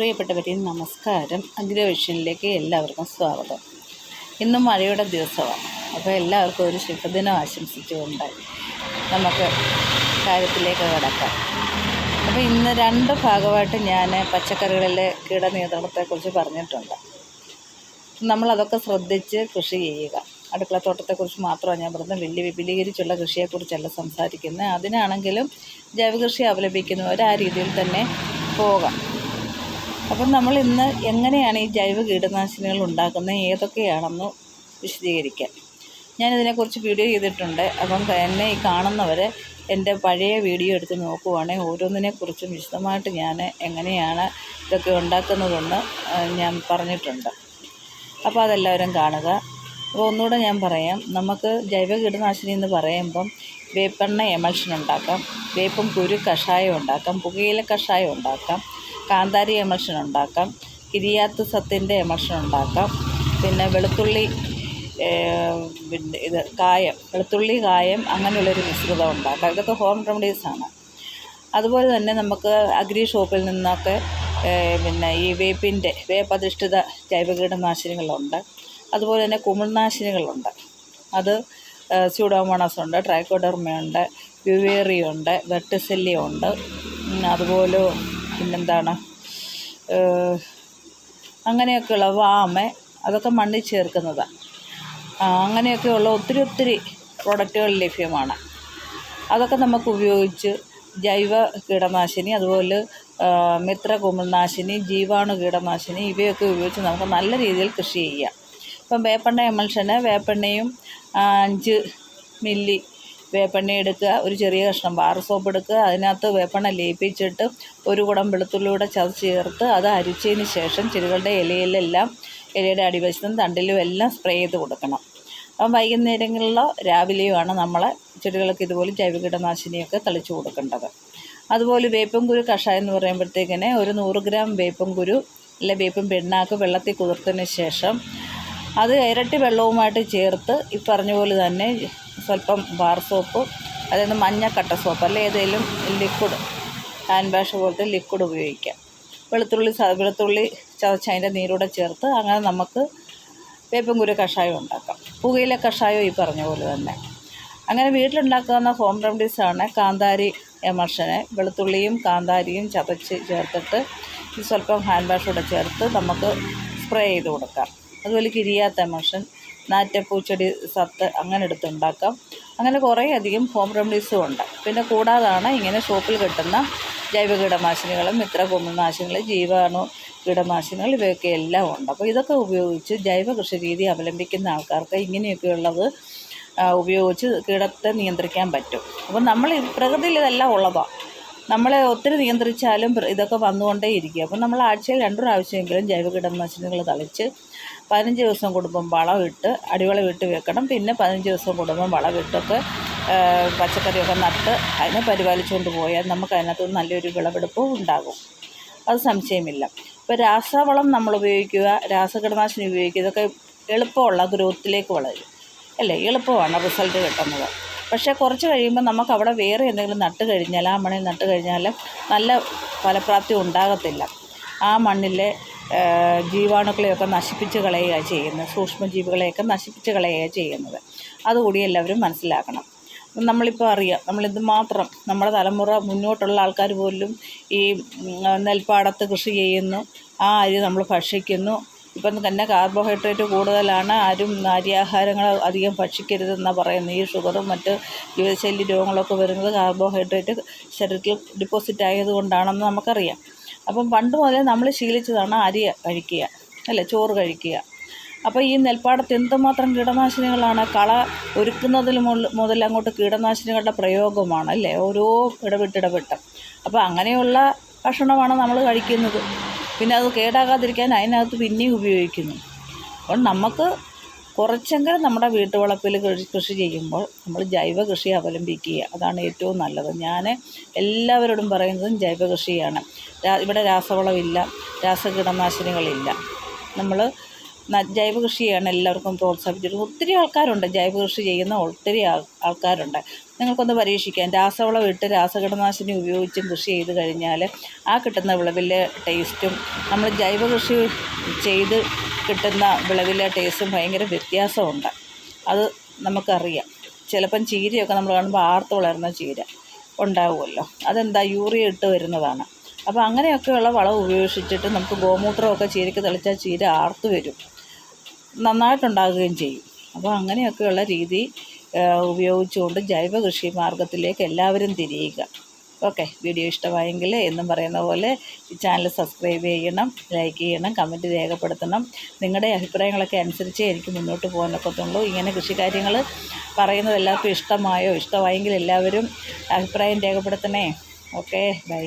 പ്രിയപ്പെട്ടവരെ നമസ്കാരം. അഗ്രവിഷനിലേക്ക് എല്ലാവർക്കും സ്വാഗതം. ഇന്ന് മഴയുടെ ദിവസമാണ്. അപ്പോൾ എല്ലാവർക്കും ഒരു ശുഭദിനം ആശംസിച്ചുകൊണ്ട് നമുക്ക് കാര്യത്തിലേക്ക് കടക്കാം. അപ്പോൾ ഇന്ന് രണ്ട് ഭാഗമായിട്ട് ഞാൻ പച്ചക്കറികളിലെ കീടനിയന്ത്രണത്തെക്കുറിച്ച് പറഞ്ഞിട്ടുണ്ട്. നമ്മളതൊക്കെ ശ്രദ്ധിച്ച് കൃഷി ചെയ്യുക. അടുക്കളത്തോട്ടത്തെക്കുറിച്ച് മാത്രമാണ് ഞാൻ പറഞ്ഞത്. വലിയ വിപുലീകരിച്ചുള്ള കൃഷിയെക്കുറിച്ചല്ല സംസാരിക്കുന്നത്. അതിനാണെങ്കിലും ജൈവകൃഷി അവലംബിക്കുന്നവർ ആ രീതിയിൽ തന്നെ പോകാം. അപ്പം നമ്മൾ ഇന്ന് എങ്ങനെയാണ് ഈ ജൈവ കീടനാശിനികൾ ഉണ്ടാക്കുന്നത് ഏതൊക്കെയാണെന്ന് വിശദീകരിക്കാം. ഞാനിതിനെക്കുറിച്ച് വീഡിയോ ചെയ്തിട്ടുണ്ട്. അപ്പം എന്നെ ഈ കാണുന്നവർ എന്റെ പഴയ വീഡിയോ എടുത്ത് നോക്കുവാണെങ്കിൽ ഓരോന്നിനെക്കുറിച്ചും വിശദമായിട്ട് ഞാൻ എങ്ങനെയാണ് ഇതൊക്കെ ഉണ്ടാക്കുന്നതെന്ന് ഞാൻ പറഞ്ഞിട്ടുണ്ട്. അപ്പോൾ അതെല്ലാവരും കാണുക. അപ്പോൾ ഒന്നുകൂടെ ഞാൻ പറയാം. നമുക്ക് ജൈവ കീടനാശിനി എന്ന് പറയുമ്പം വേപ്പെണ്ണ എമൽഷൻ ഉണ്ടാക്കാം. വേപ്പും കുരു കഷായം ഉണ്ടാക്കാം. പുകയില കഷായം ഉണ്ടാക്കാം. കാന്താരി എമൽഷൻ ഉണ്ടാക്കാം. കിരിയാത്ത് സത്തിന്റെ എമൽഷൻ ഉണ്ടാക്കാം. പിന്നെ വെളുത്തുള്ളി ഇത് കായം വെളുത്തുള്ളി കായം അങ്ങനെയുള്ളൊരു മിശ്രിതം ഉണ്ടാക്കാം. ഇതൊക്കെ ഹോം റെമഡീസാണ് അതുപോലെ തന്നെ നമുക്ക് അഗ്രി ഷോപ്പിൽ നിന്നൊക്കെ പിന്നെ ഈ വേപ്പിന്റെ വേപ്പധിഷ്ഠിത ജൈവ കീടനാശിനികളുണ്ട്. അതുപോലെ തന്നെ കുമിൾനാശിനികളുണ്ട്. അത് സ്യൂഡോമോണസ് ഉണ്ട് ട്രൈക്കോഡർമയുണ്ട് വ്യുവേറിയുണ്ട് വെട്ടിസെല്ലിയുണ്ട് അതുപോലെ പിന്നെന്താണ് അങ്ങനെയൊക്കെയുള്ള വാമ അതൊക്കെ മണ്ണിൽ ചേർക്കുന്നതാണ് അങ്ങനെയൊക്കെയുള്ള ഒത്തിരി ഒത്തിരി പ്രൊഡക്റ്റുകൾ ലഭ്യമാണ്. അതൊക്കെ നമുക്ക് ഉപയോഗിച്ച് ജൈവ കീടനാശിനി അതുപോലെ മിത്ര കുമിൾനാശിനി ജീവാണു കീടനാശിനി ഇവയൊക്കെ ഉപയോഗിച്ച് നമുക്ക് നല്ല രീതിയിൽ കൃഷി ചെയ്യാം. ഇപ്പം വേപ്പെണ്ണ എമൽഷന് വേപ്പെണ്ണയും അഞ്ച് മില്ലി വേപ്പെണ്ണ എടുക്കുക. ഒരു ചെറിയ കഷ്ണം ബാർ സോപ്പ് എടുക്കുക. അതിനകത്ത് വേപ്പെണ്ണ ലയിപ്പിച്ചിട്ട് ഒരു കുടം വെളുത്തുള്ളിയുടെ ചതച്ച് ചേർത്ത് അത് അരിച്ചതിന് ശേഷം ചെടികളുടെ ഇലയിലെല്ലാം ഇലയുടെ അടിവശത്തും തണ്ടിലും എല്ലാം സ്പ്രേ ചെയ്ത് കൊടുക്കണം. അപ്പം വൈകുന്നേരങ്ങളിലോ രാവിലെയോ നമ്മൾ ചെടികൾക്ക് ഇതുപോലെ ജൈവ കീടനാശിനിയൊക്കെ തളിച്ചു കൊടുക്കേണ്ടത്. അതുപോലെ വേപ്പും കുരു കഷായം എന്ന് പറയുമ്പോഴത്തേക്കിന് ഒരു നൂറ് ഗ്രാം വേപ്പും കുരു അല്ലെ വേപ്പും പിണ്ണാക്ക് വെള്ളത്തിൽ കുതിർത്തതിന് ശേഷം അത് ഇരട്ടി വെള്ളവുമായിട്ട് ചേർത്ത് ഈ പറഞ്ഞ പോലെ തന്നെ സ്വല്പം ബാർ സോപ്പ് അതായത് മഞ്ഞക്കട്ട കട്ട സോപ്പ് അല്ലെ ഏതെങ്കിലും ലിക്വിഡ് ഹാൻഡ് വാഷ് പോലത്തെ ലിക്വിഡ് ഉപയോഗിക്കാം. വെളുത്തുള്ളി വെളുത്തുള്ളി ചതച്ച് അതിന്റെ നീരൂടെ ചേർത്ത് അങ്ങനെ നമുക്ക് വേപ്പും കുരു കഷായം ഉണ്ടാക്കാം. പുകയില കഷായം ഈ പറഞ്ഞ പോലെ തന്നെ. അങ്ങനെ വീട്ടിലുണ്ടാക്കുന്ന ഹോം റെമഡീസാണ് കാന്താരി എമർഷനെ വെളുത്തുള്ളിയും കാന്താരിയും ചതച്ച് ചേർത്തിട്ട് സ്വല്പം ഹാൻഡ് വാഷ് കൂടെ ചേർത്ത് നമുക്ക് സ്പ്രേ ചെയ്ത് കൊടുക്കാം. അതുപോലെ കിരിയാത്ത മഷൻ നാറ്റപ്പൂച്ചെടി സത്ത് അങ്ങനെ എടുത്തുണ്ടാക്കാം. അങ്ങനെ കുറേ അധികം ഹോം റെമഡീസും ഉണ്ട്. പിന്നെ കൂടാതാണ് ഇങ്ങനെ ഷോപ്പിൽ കിട്ടുന്ന ജൈവ കീടനാശിനികളും മിത്ര കുമിൾനാശിനികൾ ജീവാണു കീടനാശിനികൾ ഇവയൊക്കെ എല്ലാം ഉണ്ട്. അപ്പോൾ ഇതൊക്കെ ഉപയോഗിച്ച് ജൈവ കൃഷി രീതി അവലംബിക്കുന്ന ആൾക്കാർക്ക് ഇങ്ങനെയൊക്കെയുള്ളത് ഉപയോഗിച്ച് കീടത്തെ നിയന്ത്രിക്കാൻ പറ്റും. അപ്പം നമ്മൾ പ്രകൃതിയിൽ ഇതെല്ലാം ഉള്ളതാണ് നമ്മളെ ഒത്തിരി നിയന്ത്രിച്ചാലും ഇതൊക്കെ വന്നുകൊണ്ടേ ഇരിക്കും. അപ്പം നമ്മൾ ആഴ്ചയിൽ രണ്ട് പ്രാവശ്യമെങ്കിലും ജൈവ കീടനാശിനികൾ തളിച്ച് പതിനഞ്ച് ദിവസം കൂടുമ്പം വളമിട്ട് അടിവളം ഇട്ട് വെക്കണം. പിന്നെ പതിനഞ്ച് ദിവസം കൂടുമ്പം വളമിട്ടൊക്കെ പച്ചക്കറിയൊക്കെ നട്ട് അതിനെ പരിപാലിച്ചുകൊണ്ട് പോയാൽ നമുക്ക് അതിനകത്ത് നല്ലൊരു വിളവെടുപ്പും ഉണ്ടാകും. അത് സംശയമില്ല. ഇപ്പോൾ രാസവളം നമ്മൾ ഉപയോഗിക്കുക രാസകീടനാശിനി ഉപയോഗിക്കുക ഇതൊക്കെ എളുപ്പമുള്ള ഗ്രോത്തിലേക്ക് വളരും. അല്ലേ? എളുപ്പമാണ് റിസൾട്ട് കിട്ടുന്നത്. പക്ഷേ കുറച്ച് കഴിയുമ്പോൾ നമുക്ക് അവിടെ വേറെ എന്തെങ്കിലും നട്ട് കഴിഞ്ഞാൽ ആ മണ്ണിൽ നട്ട് കഴിഞ്ഞാൽ നല്ല ഫലപ്രാപ്തി ഉണ്ടാകത്തില്ല. ആ മണ്ണിലെ ജീവാണുക്കളെയൊക്കെ നശിപ്പിച്ച് കളയുക ചെയ്യുന്നത് സൂക്ഷ്മജീവികളെയൊക്കെ നശിപ്പിച്ച് കളയുക ചെയ്യുന്നത്. അതുകൂടി എല്ലാവരും മനസ്സിലാക്കണം. നമ്മളിപ്പോൾ അറിയാം നമ്മളിത് മാത്രം നമ്മുടെ തലമുറ മുന്നോട്ടുള്ള ആൾക്കാർ പോലും ഈ നെൽപ്പാടത്ത് കൃഷി ചെയ്യുന്നു ആ അരി നമ്മൾ ഭക്ഷിക്കുന്നു ഇപ്പം തന്നെ കാർബോഹൈഡ്രേറ്റ് കൂടുതലാണ്. ആരും അരിയാഹാരങ്ങൾ അധികം ഭക്ഷിക്കരുതെന്നാണ് പറയുന്നത്. ഈ ഷുഗറും മറ്റ് ജീവിതശൈലി രോഗങ്ങളൊക്കെ വരുന്നത് കാർബോഹൈഡ്രേറ്റ് ശരീരത്തിൽ ഡിപ്പോസിറ്റ് ആയതുകൊണ്ടാണെന്ന് നമുക്കറിയാം. അപ്പം പണ്ട് മുതലേ നമ്മൾ ശീലിച്ചതാണ് അരി കഴിക്കുക അല്ലേ? ചോറ് കഴിക്കുക. അപ്പോൾ ഈ നെൽപ്പാടത്ത് എന്തുമാത്രം കീടനാശിനികളാണ് കള ഒരുക്കുന്നതിൽ മുതൽ അങ്ങോട്ട് കീടനാശിനികളുടെ പ്രയോഗമാണ് അല്ലേ? ഓരോ ഇടവിട്ടിടവിട്ട് അപ്പോൾ അങ്ങനെയുള്ള ഭക്ഷണമാണ് നമ്മൾ കഴിക്കുന്നത്. പിന്നെ അത് കേടാകാതിരിക്കാൻ അതിനകത്ത് പിന്നെയും ഉപയോഗിക്കുന്നു. അപ്പോൾ നമുക്ക് കുറച്ചെങ്കിലും നമ്മുടെ വീട്ടുവളപ്പിൽ കൃഷി ചെയ്യുമ്പോൾ നമ്മൾ ജൈവ കൃഷി അവലംബിക്കുക. അതാണ് ഏറ്റവും നല്ലത്. ഞാൻ എല്ലാവരോടും പറയുന്നതും ജൈവ കൃഷിയാണ്. ഇവിടെ രാസവളമില്ല രാസകീടനാശിനികളില്ല. നമ്മൾ ജൈവ കൃഷിയാണ് എല്ലാവർക്കും പ്രോത്സാഹിപ്പിച്ചത്. ഒത്തിരി ആൾക്കാരുണ്ട് ജൈവ കൃഷി ചെയ്യുന്ന ഒത്തിരി ആൾ ആൾക്കാരുണ്ട്. നിങ്ങൾക്കൊന്ന് പരീക്ഷിക്കാം. രാസവളം ഇട്ട് രാസകീടനാശിനി ഉപയോഗിച്ചും കൃഷി ചെയ്ത് കഴിഞ്ഞാൽ ആ കിട്ടുന്ന വിളവിലെ ടേസ്റ്റും നമ്മൾ ജൈവ കൃഷി ചെയ്ത് കിട്ടുന്ന വിളവിലെ ടേസ്റ്റും ഭയങ്കര വ്യത്യാസമുണ്ട്. അത് നമുക്കറിയാം. ചിലപ്പം ചീരയൊക്കെ നമ്മൾ കാണുമ്പോൾ ആർത്ത് വളരുന്ന ചീര ഉണ്ടാവുമല്ലോ. അതെന്താ? യൂറിയ ഇട്ട് വരുന്നതാണ്. അപ്പോൾ അങ്ങനെയൊക്കെയുള്ള വളം ഉപയോഗിച്ചിട്ട് നമുക്ക് ഗോമൂത്രമൊക്കെ ചീരയ്ക്ക് തെളിച്ചാൽ ചീര ആർത്ത് വരും. നന്നായിട്ടുണ്ടാകുകയും ചെയ്യും. അപ്പോൾ അങ്ങനെയൊക്കെയുള്ള രീതി ഉപയോഗിച്ചുകൊണ്ട് ജൈവ കൃഷി മാർഗത്തിലേക്ക് എല്ലാവരും തിരിയുക. ഓക്കെ വീഡിയോ ഇഷ്ടമായെങ്കിൽ എന്നും പറയുന്ന പോലെ ഈ ചാനൽ സബ്സ്ക്രൈബ് ചെയ്യണം ലൈക്ക് ചെയ്യണം കമന്റ് രേഖപ്പെടുത്തണം. നിങ്ങളുടെ അഭിപ്രായങ്ങളൊക്കെ അനുസരിച്ച് എനിക്ക് മുന്നോട്ട് പോകാനൊക്കത്തുള്ളൂ ഇങ്ങനെ കൃഷി കാര്യങ്ങൾ പറയുന്നത് എല്ലാവർക്കും ഇഷ്ടമായോ? ഇഷ്ടമായെങ്കിൽ എല്ലാവരും അഭിപ്രായം രേഖപ്പെടുത്തണേ. Okay bye.